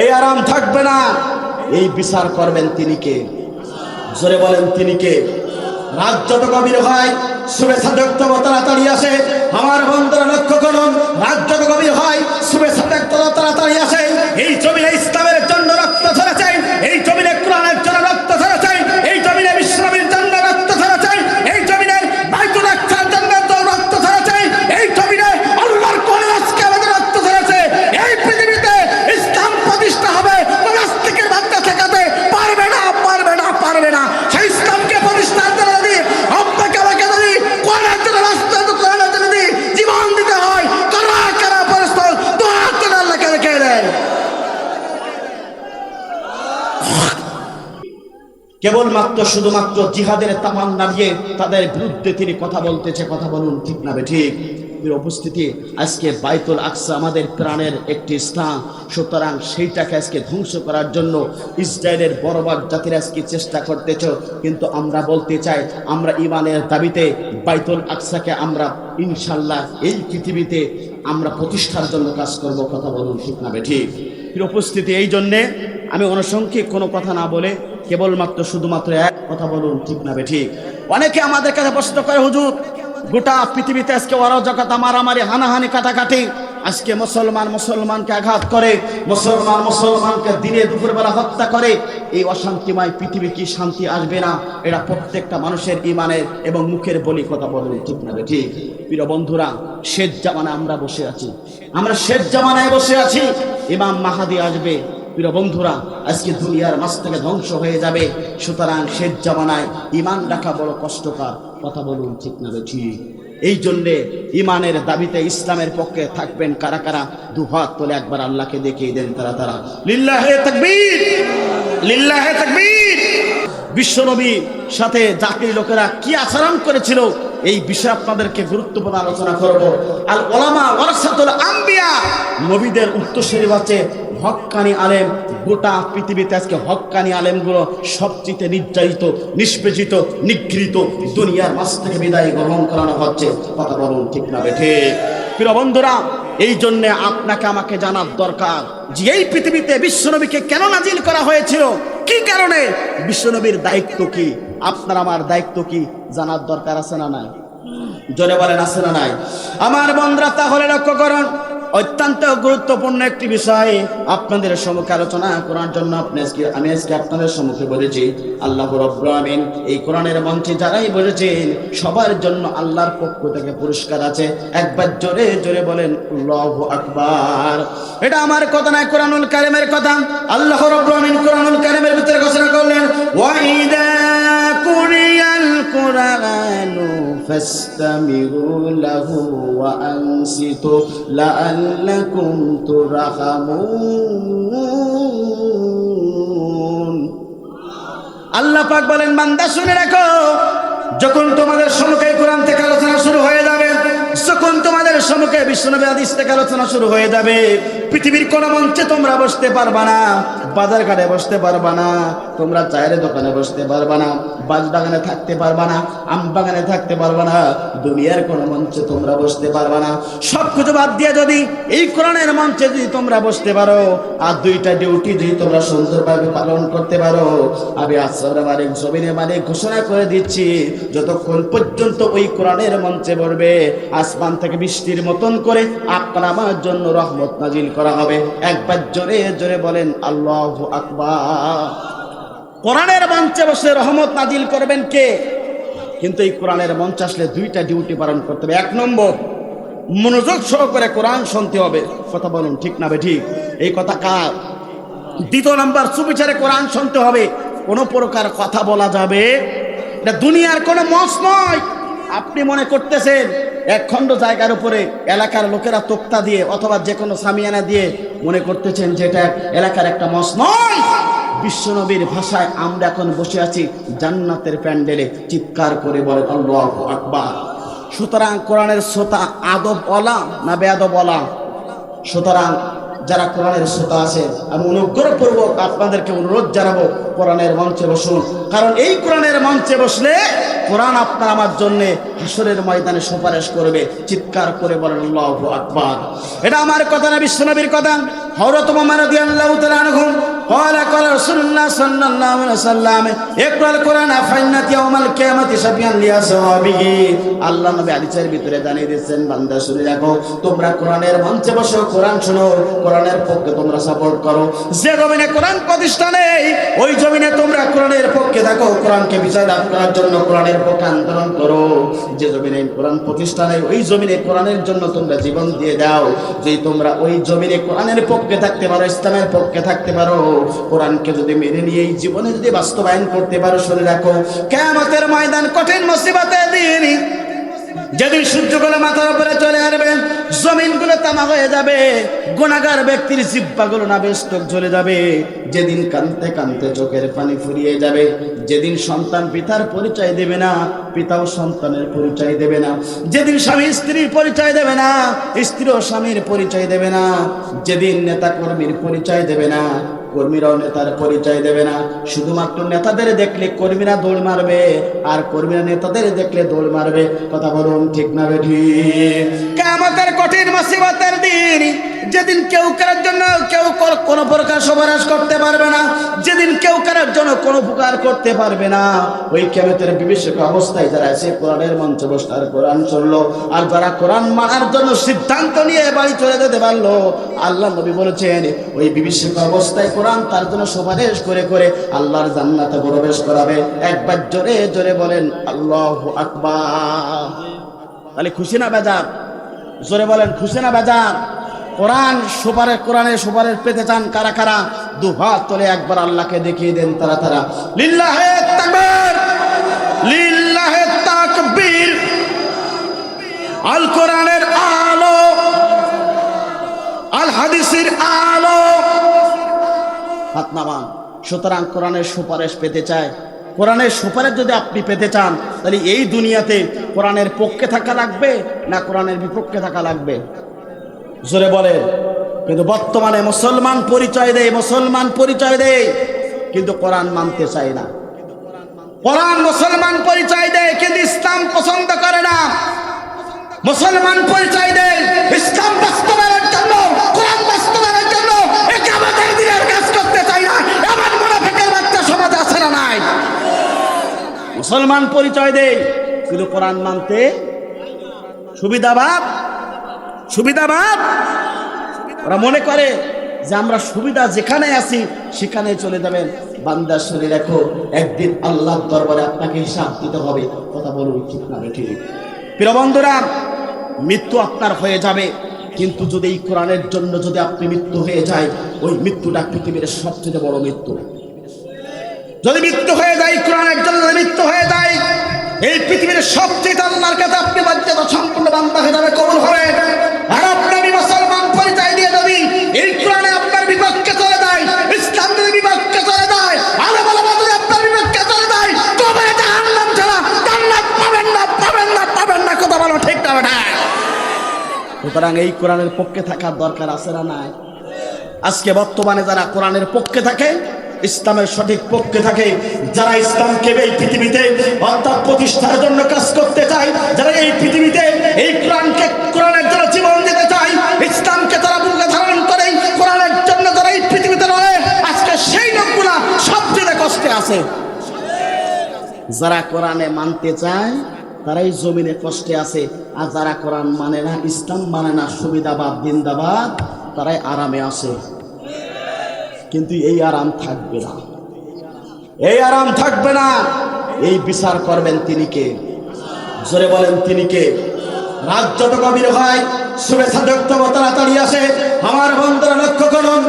এই আরাম থাকবে না। এই বিচার করবেন তিনি কে? জোরে বলেন তিনি কে? রাত যত গভীর হয়, শুভেচ্ছা দেখতে তাড়াতাড়ি আসে। আমার বন্ধুরা লক্ষ্য করুন, রাত যত গভীর হয়, শুভেচ্ছা দেখতে তাড়াতাড়ি আসে। এই জমিনে ইসলামের কেবলমাত্র শুধুমাত্র জিহাদের তামান্না দিয়ে তাদের বিরুদ্ধে তিনি কথা বলতেছে, কথা বলুন, ঠিক না ঠিক? উপস্থিতি আজকে বাইতুল আকসা আমাদের প্রাণের একটি স্থান। সুতরাং সেইটাকে আজকে ধ্বংস করার জন্য ইসরায়েলের বড়বার জাতির আজকে চেষ্টা করতেছ। কিন্তু আমরা বলতে চাই, আমরা ইমানের দাবিতে বাইতুল আকসাকে আমরা ইনশাল্লাহ এই পৃথিবীতে আমরা প্রতিষ্ঠার জন্য কাজ করব, কথা বলুন, ঠিক না ঠিক? উপস্থিতি এই জন্যে আমি অনুসংখ্যিক কোনো কথা না বলে কেবলমাত্র শুধুমাত্র এক কথা বলুন, ঠিক না ঠিক? অনেকে আমাদের কাছে প্রশ্ন করে, হুজুর, গোটা পৃথিবীতে আজকে অরাজকতা, মারামারি, হানাহানি, কাটাকাটি, আজকে মুসলমান মুসলমানকে আঘাত করে, মুসলমান মুসলমানকে দিনে দুপুরবেলা হত্যা করে, এই অশান্তিময় পৃথিবী কি শান্তি আসবে না? এটা প্রত্যেকটা মানুষের ইমানের এবং মুখের বলি কথা বলুন ঠিক না ঠিক? প্রিয় বন্ধুরা, শেষ জামানায় আমরা বসে আছি। আমরা শেষ জামানায় বসে আছি। ইমাম মাহাদি আসবে প্রিয় বন্ধুরা, আজকে দুনিয়ার মাছ থেকে ধ্বংস হয়ে যাবে। সুতরাং শেষ জামানায় ইমান রাখা বড় কষ্টকর। কথা বলুন ঠিক না ঠিক এই জন্যে ইমানের দাবিতে ইসলামের পক্ষে থাকবেন কারা কারা? দুহাত তোলে একবার আল্লাহকে দেখিয়ে দেন তারা তারা। লিল্লাহে তাকবীর! লিল্লাহে তাকবীর! বিশ্বনবী সাথে জাতির লোকেরা কি আচরণ করেছিল? এই বিষয়ে আপনাদেরকে গুরুত্বপূর্ণ আলোচনা করব। আল ওলামা ওয়ারাসাতুল আম্বিয়া নবীদের উত্তরসূরি বাচ্চে হক্কানি আলেম। গোটা পৃথিবীতে আজকে হক্কানি আলেমগুলো সবচেয়ে নির্যাতিত, নিষ্পেষিত, নিগৃহীত দুনিয়ার মাছ থেকে বিদায় গ্রহণ করানো হচ্ছে। কথা বলুন ঠিক না বেঠে? প্রিয় বন্ধুরা, এই জন্যে আপনাকে আমাকে জানার দরকার যে এই পৃথিবীতে বিশ্বনবীকে কেন নাজিল করা হয়েছিল? কি কারণে? বিশ্বনবীর দায়িত্ব কি? আপনার আমার দায়িত্ব কি? জানার দরকার আছে না নাই? জোরে বলেন, আছে না নাই? আমার বন্ধুরা, তাহলে লক্ষ্য করুন। অত্যন্ত গুরুত্বপূর্ণ একটি বিষয় আপনাদের সম্মুখে আলোচনা করার জন্য আপনি আমি আজকে আপনাদের সম্মুখে বলেছি, আল্লাহ রব্বুল আমিন এই কোরআনের মঞ্চে যারাই বলেছেন, সবার জন্য আল্লাহর পক্ষ থেকে পুরস্কার আছে। একবার জোরে জোরে বলেন, আল্লাহু আকবার। এটা আমার কথা নয়, কোরআনুল কারিমের কথা। আল্লাহ রব্বুল আমিন কোরআনুল কারিমের ভিতরে ঘোষণা করলেন ওয়াইদা فاستمعوا له وأنصتوا لعلكم ترحمون আল্লাহ পাক বলেন বান্দা শুনে রাখো যখন তোমাদের সম্মুখে কোরআন থেকে আলোচনা শুরু হয়ে যাবে যখন তোমাদের সম্মুখে বিশ্বনবী হাদিস থেকে আলোচনা শুরু হয়ে যাবে পৃথিবীর কোন মঞ্চে তোমরা বসতে পারবা না বাজার ঘাটে বসতে পারবা না, তোমরা চায়ের দোকানে বসতে পারবা না বাজ বাগানে থাকতে পারবা না, আম বাগানে থাকতে পারবা না, দুনিয়ার কোন মঞ্চে তোমরা বসতে পারবা না। সব কিছু বাদ দিয়ে যদি এই কোরআনের মঞ্চে যদি তোমরা বসতে পারো, আর দুইটা ডিউটি যদি তোমরা সুন্দরভাবে পালন করতে পারো, আমি আসর মালিক, জমিনে মালিক ঘোষণা করে দিচ্ছি, যতক্ষণ পর্যন্ত ওই কোরআনের মঞ্চে পড়বে আসমান থেকে বৃষ্টির মতন করে আপনার আমার জন্য রহমত নাজিল করা হবে। একবার জোরে জোরে বলেন, আল্লাহ আকবার। কোরআনের মঞ্চে বসে রহমত নাজিল করবেন কে? কিন্তু এই কোরআনের মঞ্চ আসলে দুইটা ডিউটি পালন করতে হবে। এক নম্বর, মনোযোগ সহকারে কোরআন শুনতে হবে। কথা বলুন ঠিক না ঠিক? এই কথা কার? দ্বিতীয় নম্বর, সুবিচারে কোরআন শুনতে হবে। কোনো প্রকার কথা বলা যাবে? এটা দুনিয়ার কোনো মঞ্চ নয়। আপনি মনে করতেছেন এক খণ্ড জায়গার উপরে এলাকার লোকেরা তোক্তা দিয়ে অথবা যে কোনো সামিয়ানা দিয়ে মনে করতেছেন যে এটা এলাকার একটা মঞ্চ নয়। বিশ্বনবীর ভাষায় আমরা এখন বসে আছি জান্নাতের প্যান্ডেলে চিৎকার করে বলে আল্লাহ আকবার। সুতরাং কোরআনের শ্রোতা আদব অলা না বেয়াদব অলা সুতরাং যারা কোরআনের শ্রোতা আছে, আমি অনুগ্রহপূর্বক আপনাদেরকে অনুরোধ জানাব কোরআনের মঞ্চে বসুন। কারণ এই কোরআনের মঞ্চে বসলে কোরআন আপনার আমার জন্যে ঈশ্বরের ময়দানে সুপারিশ করবে। চিৎকার করে বলেন, আল্লাহু আকবার। এটা আমার কথা না, বিশ্বনবীর কথা। হযরত ওমর রাদিয়াল্লাহু তাআলা আনহু قال قال رسول الله صلى الله عليه وسلم اقرا القران فإنك يوم القيامه شفيعا لأصحابه আল্লাহ নবী হাদিসের ভিতরে জানিয়ে দিয়েছেন বান্দা শুনে রাখো তোমরা কোরআনের মঞ্চে বসো কোরআন শোনো কোরআনের পক্ষে তোমরা সাপোর্ট করো যে জমিনে কোরআন প্রতিষ্ঠানে ওই জমিনে তোমরা কোরআনের পক্ষে থাকো কোরআনকে বিচার লাভ করার জন্য কোরআনের পক্ষে আন্দোলন করো যে জমিনে কোরআন প্রতিষ্ঠানে ওই জমিনে কোরআনের জন্য তোমরা জীবন দিয়ে দাও যে তোমরা ওই জমিনে কোরআনের পক্ষে থাকতে পারো ইসলামের পক্ষে থাকতে পারো কোরআনকে যদি মেনে নিয়ে, এই জীবনে যদি বাস্তবায়ন করতে পারো, শুনে রাখো কেমতের ময়দান কঠিন মুসিবতের দিন। যেদিন সূর্যগুলো মাথার উপরে চলে আসবে, জমিনগুলো তামা হয়ে যাবে গুণাগার ব্যক্তির জিব্বাগুলো না বেষ্টক জ্বলে যাবে। যেদিন কানতে কানতে চোখের পানি ফুরিয়ে যাবে, যেদিন সন্তান পিতার পরিচয় দেবে না, পিতাও সন্তানের পরিচয় দেবে না। যেদিন স্বামী স্ত্রীর পরিচয় দেবে না স্ত্রীও স্বামীর পরিচয় দেবে না। যেদিন নেতা কর্মীর পরিচয় দেবে না কর্মীরাও নেতার পরিচয় দেবে না। শুধুমাত্র নেতাদের দেখলে কর্মীরা দৌড় মারবে, আর কর্মীরা নেতাদের দেখলে দৌড় মারবে। কথা বলুন ঠিক না বেঠি? কামতের কঠিন মুসিবতের দিন যেদিন কেউ কারোর জন্য কেউ কোনো প্রকার সমারাস করতে পারবে না, যেদিন কেউ কারোর জন্য কোনো উপকার করতে পারবে না, ওই কেমতের বিভীষিক অবস্থায় যারা এসে কোরআনের মঞ্চ বসার কোরআন চলল আর যারা কোরআন মানার জন্য সিদ্ধান্ত নিয়ে বাড়ি চলে যেতে পারল, আল্লাহ নবী বলেছেন, ওই বিভীষিক অবস্থায় কোরআন তার জন্য সুপারিশ করে করে আল্লাহর জান্নাতে প্রবেশ করাবে। একবার জোরে জোরে বলেন, আল্লাহ আকবার। তাহলে খুশি না বেজার? জোরে বলেন, খুশি না বেজার? কোরআন সুপারের কোরআনের সুপারের পেতে চান কারা কারা? দু তোলে একবার আল্লাহকে দেখিয়ে দেন তারা তারা। লিল্লাহে তাকবীর, লিল্লাহে আল কোরআনের আলো আল হাদিসের আলো। হাত নামান সুতরাং কোরআনের সুপারিশ পেতে চায়। কোরআনের সুপারিশ যদি আপনি পেতে চান, তাহলে এই দুনিয়াতে কোরআনের পক্ষে থাকা লাগবে না কোরআনের বিপক্ষে থাকা লাগবে? জোরে বলেন, কিন্তু বর্তমানে মুসলমান পরিচয় দেয় মুসলমান পরিচয় দেয় কিন্তু কোরআন মানতে চায় না। কোরআন মুসলমান পরিচয় দেয় কিন্তু ইসলাম পছন্দ করে না। মুসলমান পরিচয় দেয় ইসলাম বাস্তবায়নের জন্য, কোরআন বাস্তবায়নের জন্য, একে আমাদের দিনের কাজ করতে চাই না। এমন মুনাফিকের বাচ্চা সমাজ আছে না নাই। মুসলমান পরিচয় দেয় কিন্তু কোরআন মানতে সুবিধাবাদ সুবিধাবাদ ওরা মনে করে যে আমরা সুবিধা যেখানে আছি সেখানে চলে যাবেন। বান্দা শুনে রাখো, একদিন আল্লাহর দরবারে আপনাকে হিসাব দিতে হবে। কথা বলুন ঠিক না ঠিক প্রিয় বন্ধুরা, মৃত্যু আপনার হয়ে যাবে। কিন্তু যদি এই কোরআনের জন্য যদি আপনি মৃত্যু হয়ে যায়, ওই মৃত্যুটা পৃথিবীর সবচেয়ে বড় মৃত্যু। যদি মৃত্যু হয়ে যায়, কোরআনের জন্য মৃত্যু হয়ে যায় এই পৃথিবীর সবচেয়ে আল্লাহর কাছে আপনি মর্যাদা সম্পূর্ণ বান্দা যাবে কবুল হবে। আর আপনি আমি মুসলমান পরিচয় দিয়ে যদি এই কোরআনে আপনার বিপক্ষে চলে যায়, ইসলাম যদি বিপক্ষে চলে যায় আলো বলো যদি আপনার বিপক্ষে চলে যায়, তবে জাহান্নাম ছাড়া জান্নাত পাবেন না পাবেন না পাবেন না। কথা বলো ঠিক না সুতরাং এই কোরআনের পক্ষে থাকার দরকার আছে না নাই? আজকে বর্তমানে যারা কোরআনের পক্ষে থাকে ইসলামের সঠিক পক্ষে থাকে, যারা ইসলামকে এই পৃথিবীতে অর্থাৎ প্রতিষ্ঠার জন্য কাজ করতে চায়, যারা এই পৃথিবীতে এই কোরআনকে, কোরআনের জন্য জীবন দিতে চায়, ইসলামকে তারা বুকে ধারণ করে, কোরআনের জন্য যারা এই পৃথিবীতে লড়ে আজকে সেই লোকগুলা সবচেয়ে কষ্টে আছে। যারা কোরআনে মানতে চায়, তারাই জমিনে কষ্টে আছে, আর যারা কোরআন মানে না, ইসলাম মানে না, সুবিধাবাদ, দিন্দাবাদ, তারাই আরামে আছে। কিন্তু এই আরাম থাকবে না। এই আরাম থাকবে না। এই বিচার করবেন তিনি কে? জোরে বলেন তিনি কে? রাজ্য তো গভীর হয়, শুভেচ্ছা দেখতে তাড়াতাড়ি আসে। আমার বন্ধুরা লক্ষ্য করুন।